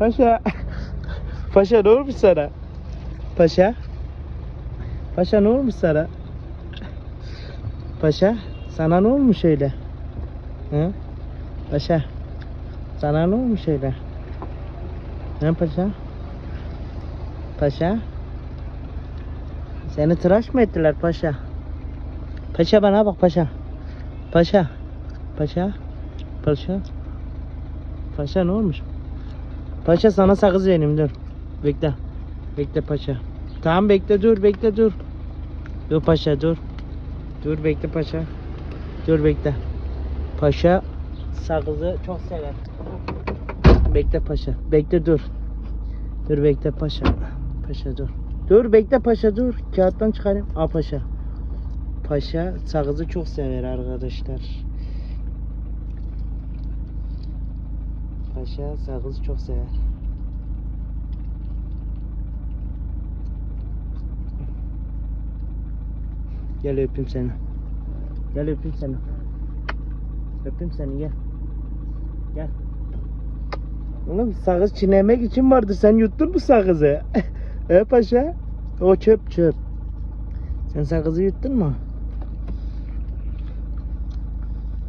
Paşa. Paşa ne olmuş sana? Paşa. Paşa ne olmuş sana? Paşa sana ne olmuş öyle? Hı? Paşa. Sana ne olmuş öyle? Hı paşa? Paşa. Seni tıraş mı ettiler paşa? Paşa bana bak paşa. Paşa. Paşa. Paşa. Paşa ne olmuş? Paşa sana sakız vereyim dur. Bekle. Bekle paşa. Tamam bekle dur bekle dur. Dur paşa dur. Dur bekle paşa. Dur bekle. Paşa sakızı çok sever. Bekle paşa. Bekle dur. Dur bekle paşa. Paşa dur. Dur bekle paşa dur. Kağıttan çıkarayım. Al paşa. Paşa sakızı çok sever arkadaşlar. Paşa sakızı çok sever. Gel öpeyim seni. Gel öpeyim seni. Öpeyim seni gel. Gel. Oğlum sakız çiğnemek için vardı. Sen yuttun mu sakızı? He paşa? O çöp çöp. Sen sakızı yuttun mu?